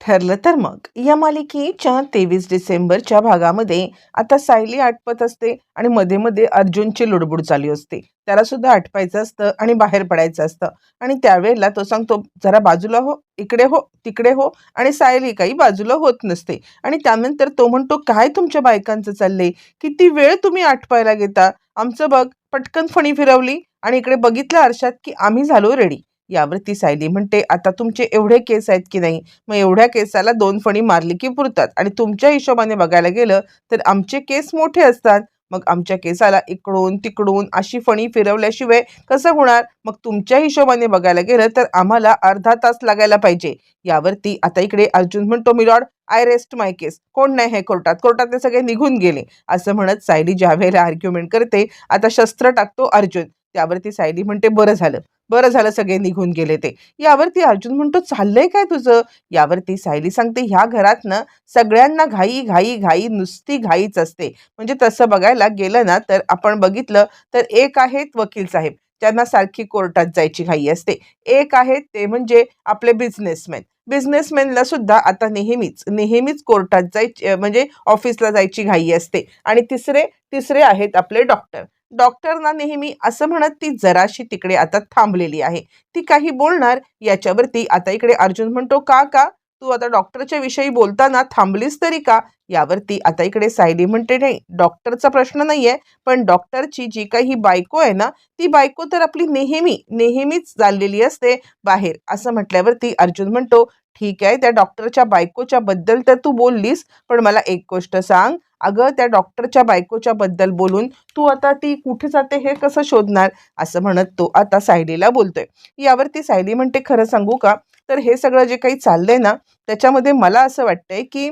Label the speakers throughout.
Speaker 1: ठरलं तर मग. या मालिकेच्या तेवीस डिसेंबरच्या भागामध्ये आता सायली आटपत असते आणि मध्ये मध्ये अर्जुनची लुडबुड चालू असते. त्याला सुद्धा आटपायचं असतं आणि बाहेर पडायचं असतं. आणि त्यावेळेला तो सांगतो जरा बाजूला हो इकडे हो तिकडे हो. आणि सायली काही बाजूला होत नसते. आणि त्यानंतर तो म्हणतो काय तुमच्या बायकांचं चाललंय? किती वेळ तुम्ही आटपायला घेता? आमचं बघ पटकन फणी फिरवली आणि इकडे बघितलं आरशात की आम्ही झालो रेडी यावरती सायली. म्हणते आता तुमचे एवढे केस आहेत की नाही? मग एवढ्या केसाला दोन फणी मारली की पुरतात. आणि तुमच्या हिशोबाने बघायला गेलं तर आमचे केस मोठे असतात. मग आमच्या केसाला इकडून तिकडून अशी फणी फिरवल्याशिवाय कसं होणार? मग तुमच्या हिशोबाने बघायला गेलं तर आम्हाला अर्धा तास लागायला पाहिजे. यावरती आता इकडे अर्जुन म्हणतो my lord I rest my case. कोण नाही हे कोर्टात. कोर्टातले सगळे निघून गेले. असं म्हणत सायली ज्या वेळेला आर्ग्युमेंट करते आता शस्त्र टाकतो अर्जुन. त्यावरती सायली म्हणते बरं झालं बरं झालं सगळे निघून गेले ते. यावरती अर्जुन म्हणतो चाललंय काय तुझं? यावरती सायली सांगते ह्या घरात ना सगळ्यांना घाई घाई घाई नुसती घाईच असते. म्हणजे तसं बघायला गेलं ना तर आपण बघितलं तर एक आहेत वकील साहेब. त्यांना सारखी कोर्टात जायची घाई असते. एक आहेत ते म्हणजे आपले बिझनेसमॅन. बिझनेसमॅनला सुद्धा आता नेहमीच नेहमीच कोर्टात जायची म्हणजे ऑफिसला जायची घाई असते. आणि तिसरे तिसरे आहेत आपले डॉक्टर. डॉक्टरना नेहमी असं म्हणत ती जराशी तिकडे आता थांबलेली आहे. ती काही बोलणार याच्यावरती आता इकडे अर्जुन म्हणतो का का तू आता डॉक्टरच्या विषयी बोलताना थांबलीस तरी का? यावरती आता इकडे सायली म्हणते नाही डॉक्टरचा प्रश्न नाहीये पण डॉक्टरची जी काही बायको आहे ना ती बायको तर आपली नेहमी नेहमीच चाललेली असते बाहेर. असं म्हटल्यावरती अर्जुन म्हणतो ठीक आहे त्या डॉक्टरच्या बायकोच्या बद्दल तर तू बोललीस पण मला एक गोष्ट सांग. अगं त्या डॉक्टरच्या बायकोच्या बद्दल बोलून तू आता ती कुठे जाते हे कसं शोधणार? असं म्हणत तो आता सायलीला बोलतोय. यावरती सायली म्हणते खरं सांगू का? तर हे सगळं जे काही चाललंय ना त्याच्यामध्ये मला असं वाटतंय की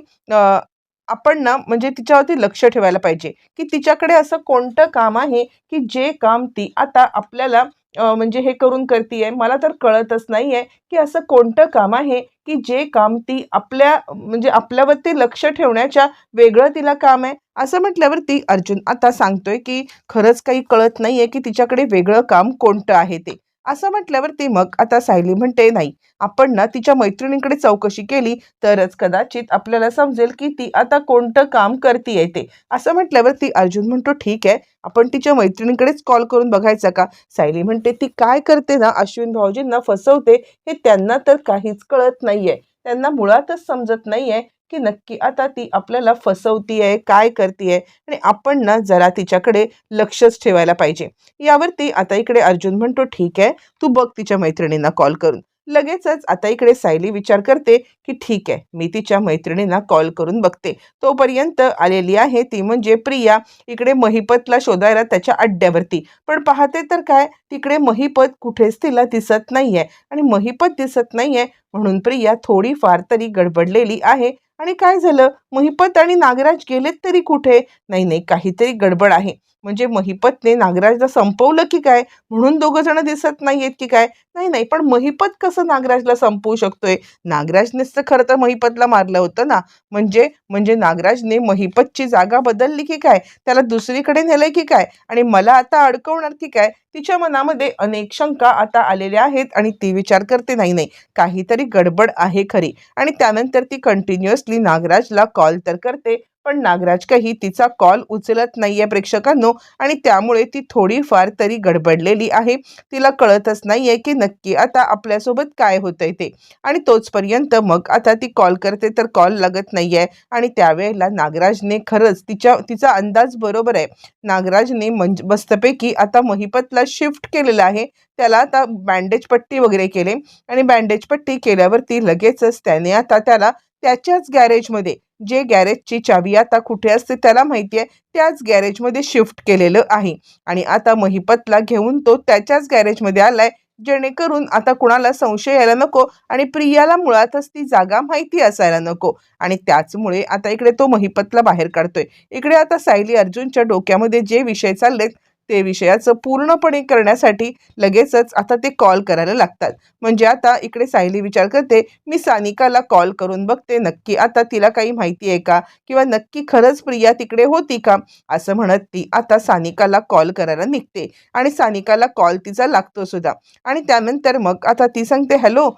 Speaker 1: आपण ना म्हणजे तिच्यावरती लक्ष ठेवायला पाहिजे की तिच्याकडे असं कोणतं काम आहे की जे काम ती आता आपल्याला म्हणजे हे करून करतीये. मला तर कळतच नाही आहे की असं कोणतं काम आहे की जे काम ती आपल्या म्हणजे आपल्यावरती लक्ष ठेवण्याच्या वेगळं तिला काम आहे. असं म्हटल्यावरती अर्जुन आता सांगतोय की खरंच काही कळत नाही आहे की तिच्याकडे वेगळं काम कोणतं आहे ते. असं म्हटल्यावरती मग आता सायली म्हणते नाही आपण ना तिच्या मैत्रिणींकडे चौकशी केली तरच कदाचित आपल्याला समजेल की ती आता कोणतं काम करते ते. असं म्हटल्यावरती अर्जुन म्हणतो ठीक आहे आपण तिच्या मैत्रिणीकडेच कॉल करून बघायचा का? सायली म्हणते ती काय करते ना अश्विन भाऊजींना फसवते हे त्यांना तर काहीच कळत नाहीये. त्यांना मुळातच समजत नाहीये की नक्की आता ती आपल्याला फसवतीये काय करतीये आणि आपण ना जरा तिच्याकडे लक्षच ठेवायला पाहिजे. यावरती आता इकडे अर्जुन म्हणतो ठीक आहे तू बघ तिच्या मैत्रिणींना कॉल करून. लगेचच आता इकडे सायली विचार करते की ठीक आहे मी तिच्या मैत्रिणींना कॉल करून बघते. तोपर्यंत आलेली आहे ती म्हणजे प्रिया. इकडे महिपतला शोधायला त्याच्या अड्ड्यावरती. पण पाहते तर काय तिकडे महिपत कुठेच तिला दिसत नाही आहे आणि महिपत दिसत नाही आहे म्हणून प्रिया थोडीफार तरी गडबडलेली आहे. आणि काय झालं? महिपत आणि नागराज गेलेत तरी कुठे? नाही नाही काहीतरी गडबड आहे. म्हणजे महिपतने नागराजला संपवलं की काय? म्हणून दोघं जण दिसत नाहीयेत की काय? नाही नाही पण महिपत कसं नागराजला संपवू शकतोय? नागराजनेच तर खरं तर महिपतला मारलं होतं ना. म्हणजे म्हणजे नागराजने महिपतची जागा बदलली की काय? त्याला दुसरीकडे नेलंय की काय? आणि मला आता अडकवणार की काय? तिच्या मनामध्ये अनेक शंका आता आलेल्या आहेत आणि ती विचार करते नाही नाही काहीतरी गडबड आहे खरी. आणि त्यानंतर ती कंटिन्युअसली नागराजला कॉल तर करते पण नागराज काही तिचा कॉल उचलत नाहीये प्रेक्षकांनो आणि त्यामुळे ती थोडीफार तरी गडबडलेली आहे. तिला कळतच नाहीये की नक्की आता आपल्यासोबत काय होतंय ते. आणि तोचपर्यंत मग आता ती कॉल करते तर कॉल लागत नाहीये आणि त्यावेळेला नागराजने खरंच तिच्या तिचा अंदाज बरोबर आहे. नागराजने मंज मस्तपैकी आता महिपतला शिफ्ट केलेला आहे. त्याला आता बँडेज पट्टी वगैरे केले आणि बँडेज पट्टी केल्यावरती लगेचच त्याने आता त्याला त्याच्याच गॅरेजमध्ये जे गॅरेजची चावी आता कुठे असते त्याला माहिती आहे त्याच गॅरेजमध्ये शिफ्ट केलेलं आहे. आणि आता महिपतला घेऊन तो त्याच्याच गॅरेजमध्ये आलाय. जेणेकरून आता कुणाला संशय यायला नको आणि प्रियाला मुळातच ती जागा माहिती असायला नको. आणि त्याचमुळे आता इकडे तो महिपतला बाहेर काढतोय. इकडे आता सायली अर्जुनच्या डोक्यामध्ये जे विषय चाललेत ते विषयाचं पूर्णपणे करण्यासाठी लगेचच आता ते कॉल करायला लागतात. म्हणजे आता इकडे सायली विचार करते मी सानिकाला कॉल करून बघते नक्की आता तिला काही माहिती आहे का? किंवा नक्की खरंच प्रिया तिकडे होती का? असं म्हणत ती आता सानिकाला कॉल करायला निघते. आणि सानिकाला कॉल तिचा लागतो सुद्धा. आणि त्यानंतर मग आता ती सांगते हॅलो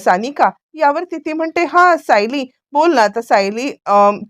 Speaker 1: सानिका यावरती ती म्हणते हा सायली बोल ना आता सायली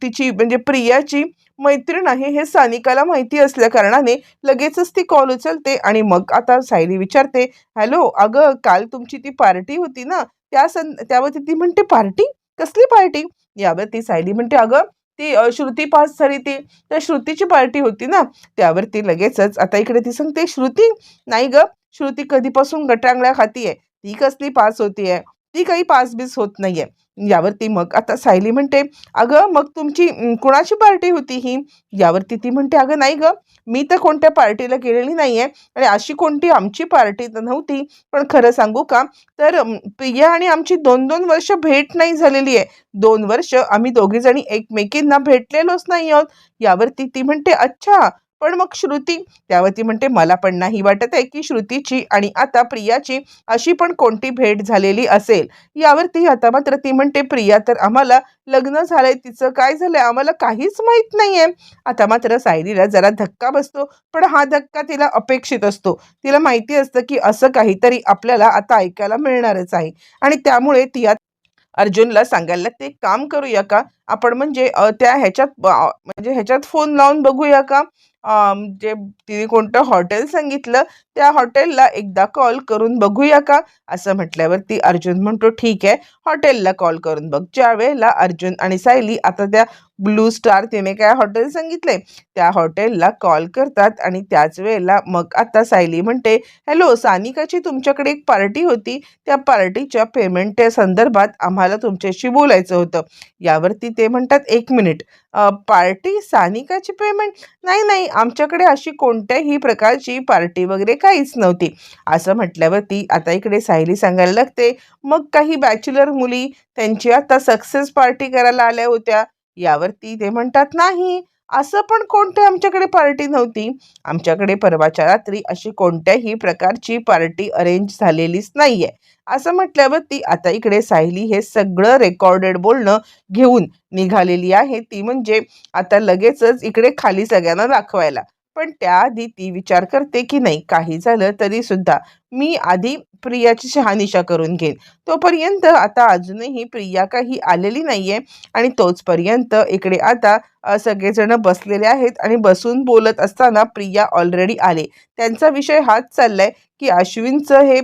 Speaker 1: तिची म्हणजे प्रियाची मैत्रीण आहे हे सानिकाला माहिती असल्या कारणाने लगेचच ती कॉल उचलते आणि मग आता सायली विचारते हॅलो अगं काल तुमची ती पार्टी होती ना त्या सं त्यावरती ती म्हणते पार्टी? कसली पार्टी? यावरती सायली म्हणते अगं ती श्रुती पास झाली ती त्या श्रुतीची पार्टी होती ना त्यावरती लगेचच आता इकडे ती सांगते श्रुती नाही ग श्रुती कधीपासून गटांगळ्या आहे ती कसली पास होती आहे ती काही पास बीस होत नाहीये. यावरती मग आता सायली म्हणते अगं मग तुमची कुणाची पार्टी होती ही? यावरती ती म्हणते अगं नाही ग मी तर कोणत्या पार्टीला गेलेली नाहीये आणि अशी कोणती आमची पार्टी तर नव्हती. पण खरं सांगू का तर प्रिया आणि आमची दोन दोन वर्ष भेट नाही झालेली आहे. दोन वर्ष आम्ही दोघी जणी एकमेकींना भेटलेलोच नाही आहोत. यावरती ती म्हणते अच्छा पण मग श्रुती त्यावरती म्हणते मला पण नाही वाटत आहे की श्रुतीची आणि आता प्रियाची अशी पण कोणती भेट झालेली असेल. यावरती आता मात्र ती म्हणते प्रिया तर आम्हाला लग्न झालंय तिचं काय झालंय आम्हाला काहीच माहीत नाहीये. आता मात्र सायलीला जरा धक्का बसतो पण हा धक्का तिला अपेक्षित असतो. तिला माहिती असतं की असं काहीतरी आपल्याला आता ऐकायला मिळणारच आहे. आणि त्यामुळे ती अर्जुनला सांगायला ते काम करूया का? आपण म्हणजे त्या ह्याच्यात म्हणजे ह्याच्यात फोन लावून बघूया का? जे तिने कोणतं हॉटेल सांगितलं त्या हॉटेलला एकदा कॉल करून बघूया का? असं म्हटल्यावरती अर्जुन म्हणतो ठीक आहे हॉटेलला कॉल करून बघ. ज्या वेळेला अर्जुन आणि सायली आता त्या ब्लू स्टार तिने काय हॉटेल सांगितले? त्या हॉटेलला कॉल करतात आणि त्याच वेळेला मग आता सायली म्हणते हॅलो सानिकाची तुमच्याकडे एक पार्टी होती. त्या पार्टीच्या पेमेंटच्या संदर्भात आम्हाला तुमच्याशी बोलायचं होतं. यावरती ते म्हणतात एक मिनिट. पार्टी? सानिकाची पेमेंट? नाही नाही. आमच्याकडे अशी कोणत्याही प्रकारची पार्टी वगैरे काहीच नव्हती. असं म्हटल्यावरती आता इकडे सायली सांगायला लागते मग काही बॅचलर मुली त्यांची आता सक्सेस पार्टी करायला आल्या होत्या. यावरती ते म्हणतात नाही असं पण कोणते आमच्याकडे पार्टी नव्हती. आमच्याकडे परवाच्या रात्री अशी कोणत्याही प्रकारची पार्टी अरेंज झालेलीच नाही आहे असं म्हटल्यावरती आता इकडे सायली हे सगळं रेकॉर्डेड बोलणं घेऊन निघालेली आहे. ती म्हणजे आता लगेचच इकडे खाली सगळ्यांना दाखवायला. पण त्याआधी ती विचार करते की नाही काही झालं तरी सुद्धा मी आधी प्रियाची शहानिशा करून घेईन. तोपर्यंत आता अजूनही प्रिया काही आलेली नाहीये आणि तोचपर्यंत इकडे आता सगळेजण बसलेले आहेत आणि बसून बोलत असताना प्रिया ऑलरेडी आले. त्यांचा विषय हाच चाललाय की अश्विनचं हे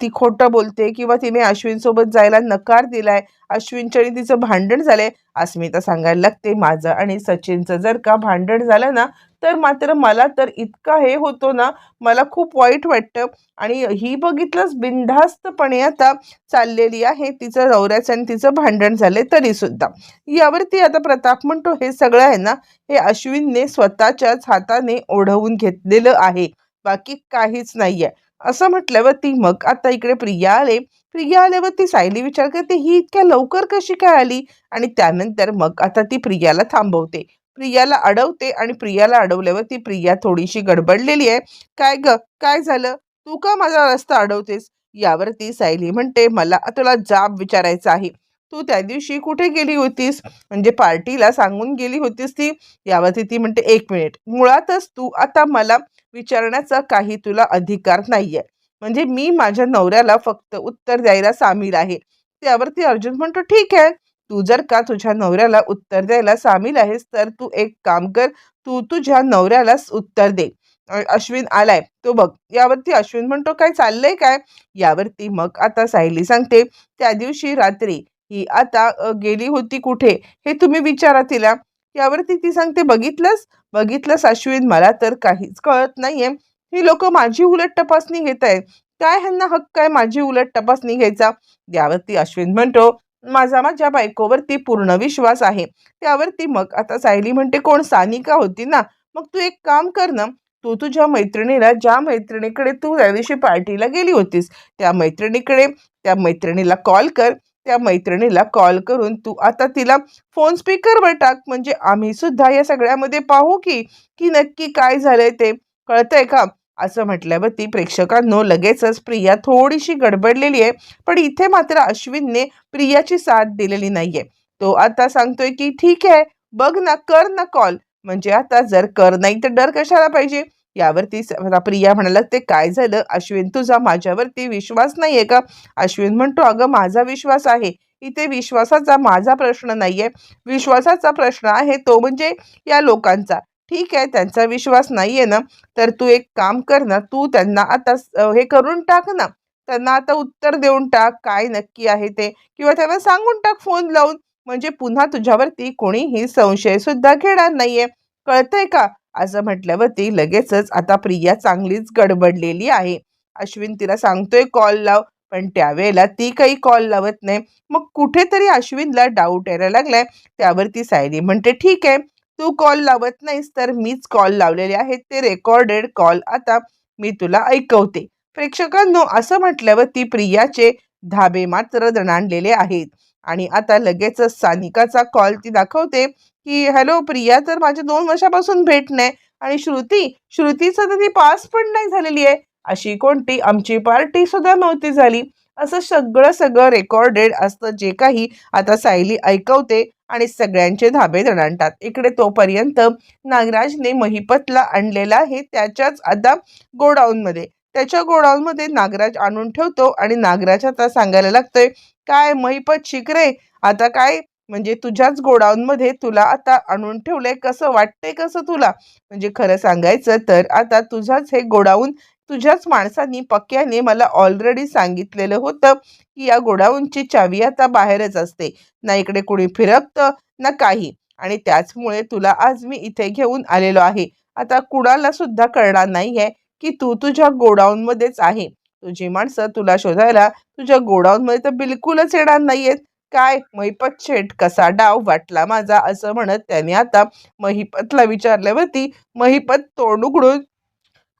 Speaker 1: ती खोटं बोलते किंवा तिने अश्विनसोबत जायला नकार दिलाय. अश्विनच्या आणि तिचं भांडण झालंय. अस्मिता सांगायला लागते माझं आणि सचिनचं जर का भांडण झालं ना तर मात्र मला तर इतका हे होतो ना मला खूप वाईट वाटतं. आणि ही बघितलंच बिनधास्तपणे आता चाललेली आहे तिचं नवऱ्याचं आणि तिचं भांडण झाले तरीसुद्धा. यावरती आता प्रताप म्हणतो हे सगळं आहे ना हे अश्विनने स्वतःच्याच हाताने ओढवून घेतलेलं आहे बाकी काहीच नाहीये. असं म्हटल्यावर ती मग आता इकडे प्रिया आले. प्रिया आल्यावर ती सायली विचार करते ही इतक्या लवकर कशी काय आली? आणि त्यानंतर मग आता ती प्रियाला थांबवते. प्रियाला अडवते आणि प्रियाला अडवल्यावर ती प्रिया थोडीशी गडबडलेली आहे. काय ग? काय झालं? तू का माझा रस्ता अडवतेस? यावर ती सायली म्हणते मला तुला जाब विचारायचा आहे. तू त्या दिवशी कुठे गेली होतीस? म्हणजे पार्टीला सांगून गेली होतीस ती? यावरती ती म्हणते एक मिनिट. मुळातच तू आता मला विचारण्याचा काही तुला अधिकार नाहीये. म्हणजे मी माझ्या नवऱ्याला फक्त उत्तर द्यायला सामील आहे. त्यावरती अर्जुन म्हणतो ठीक आहे. तू जर का तुझ्या नवऱ्याला उत्तर द्यायला सामील आहेस तर तू एक काम कर. तू तुझ्या नवऱ्यालाच उत्तर दे. अश्विन आलाय. तो बघ यावरती अश्विन म्हणतो काय चाललंय काय? यावरती मग आता सायली सांगते त्या दिवशी रात्री ही आता गेली होती कुठे? हे तुम्ही विचारा तिला. यावरती ती सांगते बघितलंस? बघितलंस अश्विन? मला तर काहीच कळत नाहीये. ही लोक माझी उलट तपासणी घेत आहेत काय ह्यांना हक्क आहे माझी उलट तपासणी घ्यायचा? यावरती अश्विन म्हणतो माझा माझ्या बायकोवरती पूर्ण विश्वास आहे. त्यावरती मग आता सायली म्हणते कोण सानिका होती ना? मग तू एक काम कर ना. तू तुझ्या मैत्रिणीला ज्या मैत्रिणीकडे तू त्या दिवशी पार्टीला गेली होतीस त्या मैत्रिणीकडे त्या मैत्रिणीला कॉल कर. त्या मैत्रिणीला कॉल करून तू आता तिला फोन स्पीकरवर टाक. म्हणजे आम्ही सुद्धा या सगळ्यामध्ये पाहू की की नक्की काय झालंय ते. कळतंय का? असं म्हटल्यावर ती प्रेक्षकांनो लगेचच प्रिया थोडीशी गडबडलेली आहे पण इथे मात्र अश्विनने प्रियाची साथ दिलेली नाहीये. तो आता सांगतोय की ठीक आहे बघ ना कर ना कॉल म्हणजे आता जर कर नाही तर डर कशाला पाहिजे? यावरती स- प्रिया म्हणाला ते काय झालं? अश्विन तुझा माझ्यावरती विश्वास नाहीये का? अश्विन म्हणतो अगं माझा विश्वास आहे. इथे विश्वासाचा माझा प्रश्न नाहीये. विश्वासाचा प्रश्न आहे तो म्हणजे या लोकांचा. ठीक आहे त्यांचा विश्वास नाही आहे ना तर तू एक काम कर ना तू त्यांना आता हे करून टाक ना त्यांना आता उत्तर देऊन टाक काय नक्की आहे ते किंवा त्यांना सांगून टाक फोन लावून. म्हणजे पुन्हा तुझ्यावरती कोणीही संशय सुद्धा घेणार नाहीये. कळतंय का? असं म्हटल्यावरती लगेचच आता प्रिया चांगलीच गडबडलेली आहे. अश्विन तिला सांगतोय कॉल लाव पण त्यावेळेला ती काही कॉल लावत नाही. मग कुठेतरी अश्विनला डाऊट यायला लागलाय. त्यावरती सायली म्हणते ठीक आहे तू कॉल लावत नाहीस तर मीच कॉल लावलेले आहेत. ते रेकॉर्डेड कॉल आता मी तुला ऐकवते. प्रेक्षकांनो असं म्हटल्यावर ती प्रियाचे धाबे मात्र दणाणलेले आहेत. आणि आता लगेचच सानिकाचा कॉल ती दाखवते की हॅलो प्रिया तर माझ्या दोन वर्षापासून भेट नाही. आणि श्रुती श्रुतीचं तर ती पास पण नाही झालेली आहे. अशी कोणती आमची पार्टी सुद्धा नव्हती झाली. असं सगळं सगळं रेकॉर्डेड असतं जे काही आता सायली ऐकवते आणि सगळ्यांचे धाबे दणाणतात इकडे तोपर्यंत नागराजने महिपतला आणलेला आहे त्याच्याच आता गोडाऊनमध्ये. त्याच्या गोडाऊनमध्ये नागराज आणून ठेवतो आणि नागराज आता सांगायला लागतोय काय महिपत शिकरे? आता काय म्हणजे तुझ्याच गोडाऊनमध्ये तुला आता आणून ठेवलंय. कसं वाटतंय कसं तुला? म्हणजे खरं सांगायचं तर आता तुझाच हे गोडाऊन तुझ्याच माणसांनी पक्क्याने मला ऑलरेडी सांगितलेलं होतं की या गोडाऊनची चावी आता बाहेरच असते. ना इकडे कुणी फिरकतं ना काही. आणि त्याचमुळे तुला आज मी इथे घेऊन आलेलो आहे. आता कुणाला सुद्धा कळणार नाहीये की तू तुझ्या गोडाऊनमध्येच आहे. तुझी माणसं तुला शोधायला तुझ्या गोडाऊनमध्ये तर बिलकुलच येणार नाहीयेत. काय? महिपत शेठ कसा डाव वाटला माझा? असं म्हणत त्याने आता महिपतला विचारल्यावरती महिपत तोंड उघडून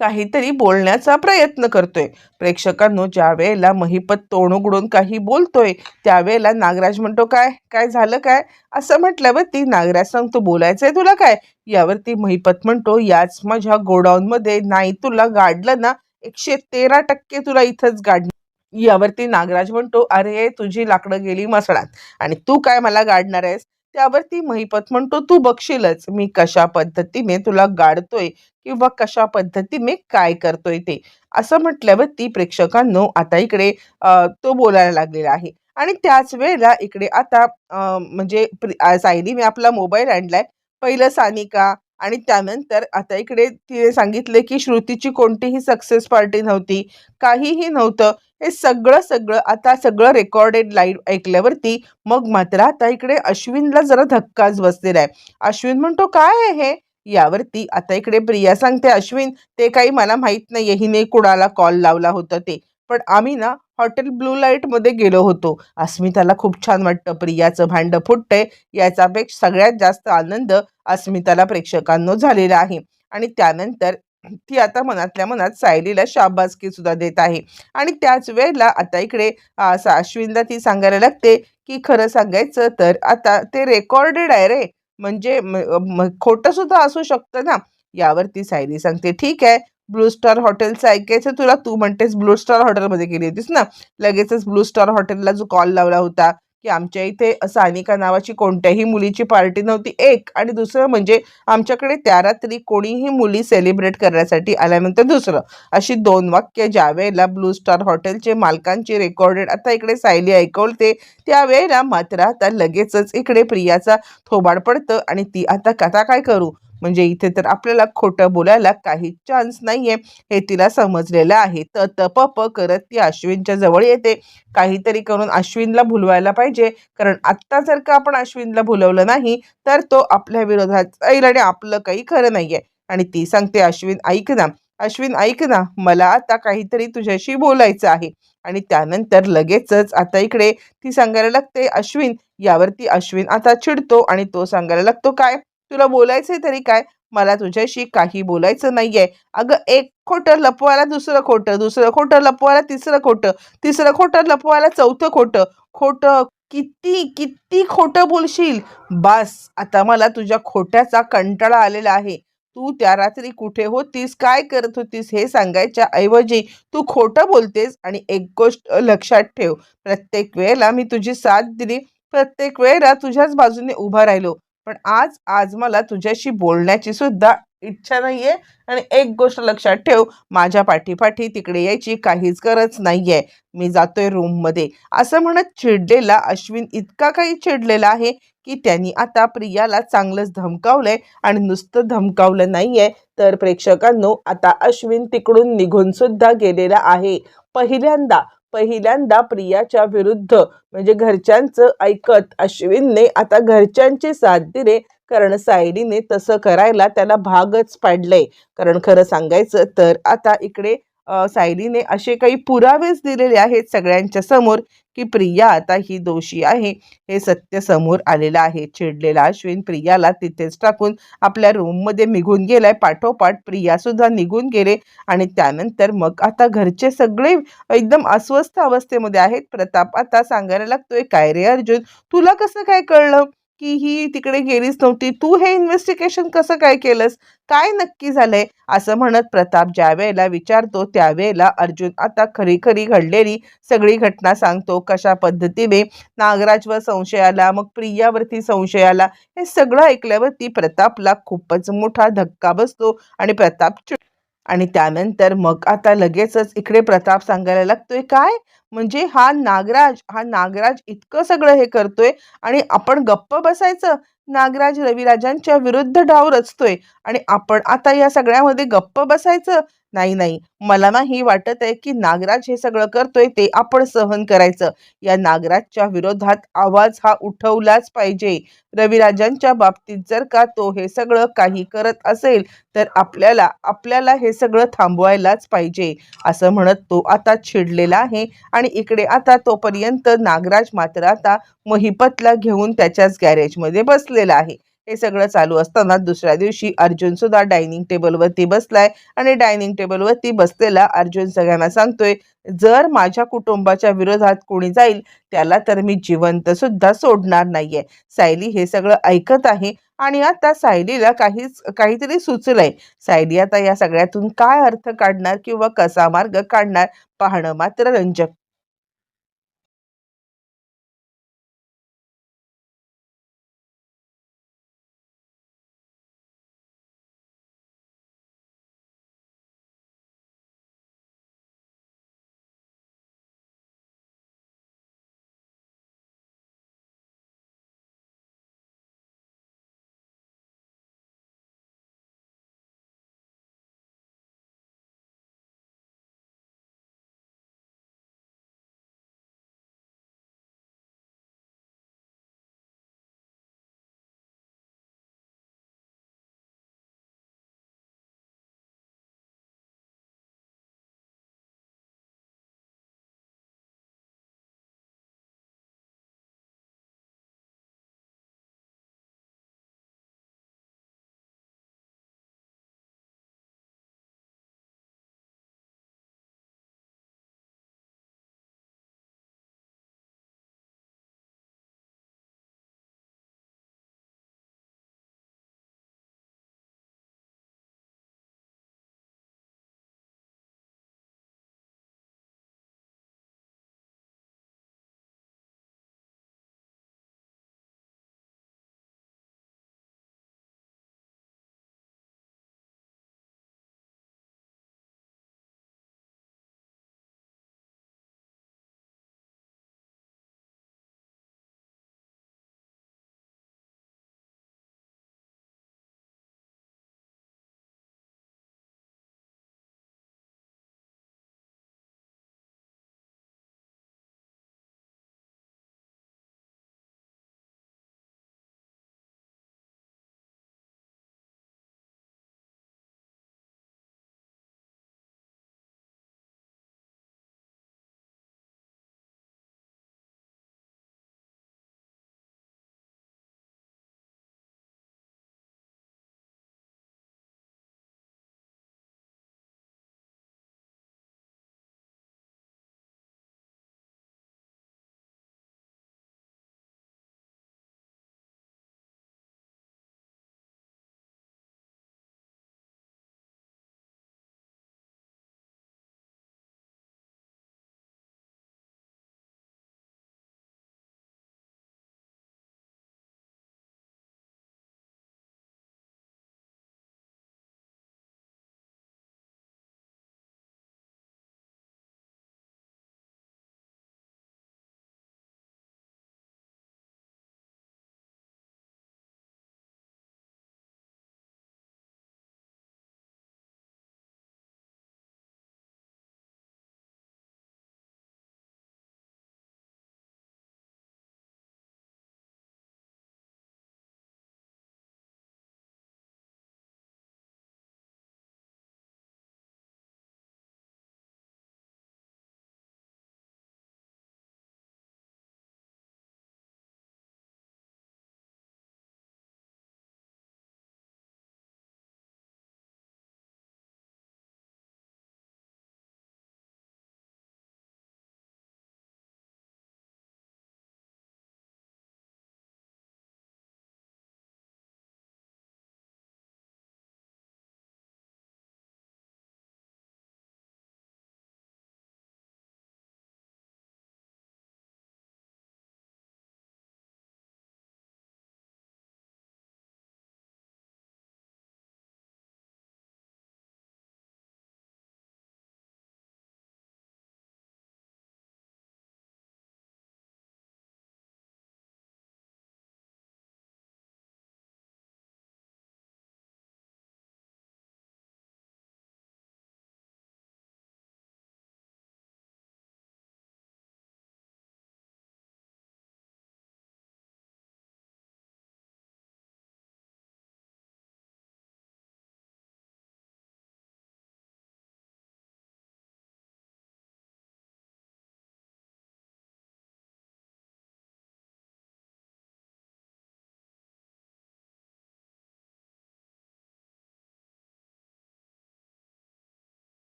Speaker 1: काहीतरी बोलण्याचा प्रयत्न करतोय. प्रेक्षकांनो ज्या वेळेला महिपत तोंड उघडून काही बोलतोय त्यावेळेला नागराज म्हणतो काय? काय झालं काय? असं म्हटल्यावरती नागराज सांगतो बोलायचंय तुला काय? यावरती महिपत म्हणतो याच माझ्या गोडाऊनमध्ये नाही तुला गाडलं ना एकशे तेरा टक्के तुला इथंच गाडलं. यावरती नागराज म्हणतो अरे तुझी लाकडं गेली मसळात. आणि तू काय मला गाडणार आहेस? त्यावरती महिपत म्हणतो तू बघशीलच मी कशा पद्धतीने तुला गाडतोय किंवा कशा पद्धतीने काय करतोय ते. असं म्हटल्यावरती प्रेक्षकांनो आता इकडे तो बोलायला लागलेला आहे. आणि त्याच वेळेला इकडे आता म्हणजे प्रि- सायलीने आपला मोबाईल आणलाय पहिलं सानिका. आणि त्यानंतर आता इकडे तिने सांगितले की श्रुतीची कोणतीही सक्सेस पार्टी नव्हती. काहीही नव्हतं. हे सगळं सगळं आता सगळं रेकॉर्डेड लाईव्ह ऐकल्यावरती मग मात्र आता इकडे अश्विनला जरा धक्काच बसलेला आहे. अश्विन म्हणतो काय आहे हे? यावरती आता इकडे प्रिया सांगते अश्विन ते काही मला माहीत नाहीये हिने कुणाला कॉल लावला होता ते. पण आम्ही ना हॉटेल ब्लू लाईटमध्ये गेलो होतो. अस्मिताला खूप छान वाटतं प्रियाचं भांडं फुटतंय याच्यापेक्षा सगळ्यात जास्त आनंद अस्मिताला प्रेक्षकांनो झालेला आहे. आणि त्यानंतर ती आता मनातल्या मनात सायलीला शाबासकी सुद्धा देत आहे. आणि त्याच वेळेला आता इकडे अश्विनला ती सांगायला लागते की खरं सांगायचं तर आता ते रेकॉर्डेड आहे रे. म्हणजे खोटं सुद्धा असू शकतं ना. यावरती सायली सांगते ठीक आहे ब्लू स्टार हॉटेलचं ऐकायचं तुला. तू म्हणतेस ब्लू स्टार हॉटेलमध्ये गेली होतीस ना. लगेचच ब्लू स्टार हॉटेलला जो कॉल लावला होता की आमच्या इथे सानिका नावाची कोणत्याही मुलीची पार्टी नव्हती. एक आणि दुसरं म्हणजे आमच्याकडे त्या रात्री कोणीही मुली सेलिब्रेट करण्यासाठी आल्यानंतर दुसरं. अशी दोन वाक्य ज्यावेळेला ब्लू स्टार हॉटेलचे मालकांचे रेकॉर्डेड आता इकडे सायली ऐकवते त्यावेळेला मात्र आता लगेचच इकडे प्रियाचा थोबाड पडतं आणि ती आता कथा काय करू? म्हणजे इथे तर आपल्याला खोटं बोलायला काही चान्स नाहीये. हे तिला समजलेलं आहे. तर त प करत ती अश्विनच्या जवळ येते. काहीतरी करून अश्विनला भुलवायला पाहिजे. कारण आत्ता जर का आपण अश्विनला भुलवलं नाही तर तो आपल्या विरोधात जाईल आणि आपलं काही खरं नाहीये. आणि ती सांगते अश्विन ऐक ना. अश्विन ऐक ना. मला आता काहीतरी तुझ्याशी बोलायचं आहे. आणि त्यानंतर लगेचच आता इकडे ती सांगायला लागते अश्विन यावरती अश्विन आता चिडतो आणि तो सांगायला लागतो काय? तुला बोलायचंय तरी काय? मला तुझ्याशी काही बोलायचं नाहीये. अगं एक खोटं लपवायला दुसरं खोटं दुसरं खोटं लपवायला तिसरं खोटं तिसरं खोटं लपवायला चौथं खोटं. खोटं किती किती खोटं बोलशील? बास आता मला तुझ्या खोट्याचा कंटाळा आलेला आहे. तू त्या रात्री कुठे होतीस? काय करत होतीस? हे सांगायच्या ऐवजी तू खोटं बोलतेस आणि एक गोष्ट लक्षात ठेव. प्रत्येक वेळेला मी तुझी साथ दिली. प्रत्येक वेळेला तुझ्याच बाजूने उभा राहिलो. पण आज आज मला तुझ्याशी बोलण्याची सुद्धा इच्छा नाहीये. आणि एक गोष्ट लक्षात ठेव माझ्या पाठीपाठी तिकडे यायची काहीच गरज नाहीये. मी जातोय रूममध्ये असं म्हणत चिडलेला अश्विन इतका काही चिडलेला आहे की त्यांनी आता प्रियाला चांगलंच धमकावलंय आणि नुसतं धमकावलं नाहीये. तर प्रेक्षकांनो आता अश्विन तिकडून निघून सुद्धा गेलेला आहे. पहिल्यांदा पहिल्यांदा प्रियाच्या विरुद्ध म्हणजे घरच्यांचं ऐकत अश्विनने आता घरच्यांची साथ दिले. कारण सायलीने तसं करायला त्याला भागच पाडलंय. कारण खरं सांगायचं तर आता इकडे सायलीने असे काही पुरावेच दिलेले आहेत सगळ्यांच्या समोर की प्रिया आता ही दोषी आहे. हे सत्य समोर आलेलं आहे. चिडलेला अश्विन प्रियाला तिथेच टाकून आपल्या रूममध्ये निघून गेलाय. पाठोपाठ प्रिया सुद्धा निघून गेले आणि त्यानंतर मग आता घरचे सगळे एकदम अस्वस्थ अवस्थेमध्ये आहेत. प्रताप आता सांगायला लागतोय काय रे अर्जुन तुला कसं काय कळलं? की ही तिकडे गेलीच नव्हती. तू हे इन्व्हेस्टिगेशन कसं काय केलंस? काय नक्की झालंय? असं म्हणत प्रताप ज्या वेळेला विचारतो त्यावेळेला अर्जुन आता खरी खरी घडलेली सगळी घटना सांगतो. कशा पद्धतीने नागराजवर संशय आला मग प्रियावरती संशय आला हे सगळं ऐकल्यावरती प्रतापला खूपच मोठा धक्का बसतो आणि प्रताप आणि त्यानंतर मग आता लगेचच इकडे प्रताप सांगायला लागतोय काय? म्हणजे हा नागराज हा नागराज इतकं सगळं हे करतोय आणि आपण गप्प बसायचं? नागराज रविराजांच्या विरुद्ध डाव रचतोय आणि आपण आता या सगळ्यामध्ये गप्प बसायचं? नाही नाही. मला नाही वाटत आहे की नागराज हे सगळं करतोय ते आपण सहन करायचं. या नागराजच्या विरोधात आवाज हा उठवलाच पाहिजे. रविराजांच्या बाबतीत जर का तो हे सगळं काही करत असेल तर आपल्याला आपल्याला हे सगळं थांबवायलाच पाहिजे. असं म्हणत तो आता चिडलेला आहे आणि इकडे आता तोपर्यंत नागराज मात्र आता महिपतला घेऊन त्याच्याच गॅरेजमध्ये बसलेला आहे. हे सगळं चालू असताना दुसऱ्या दिवशी अर्जुन सुद्धा डायनिंग टेबलवरती बसलाय आणि डायनिंग टेबलवरती बसलेला अर्जुन सगळ्यांना सांगतोय जर माझ्या कुटुंबाच्या विरोधात कोणी जाईल त्याला तर मी जिवंत सुद्धा सोडणार नाहीये. सायली हे सगळं ऐकत आहे आणि आता सायलीला काहीच काहीतरी सुचलंय. सायली आता या सगळ्यातून काय अर्थ काढणार किंवा कसा मार्ग काढणार पाहणं मात्र रंजक.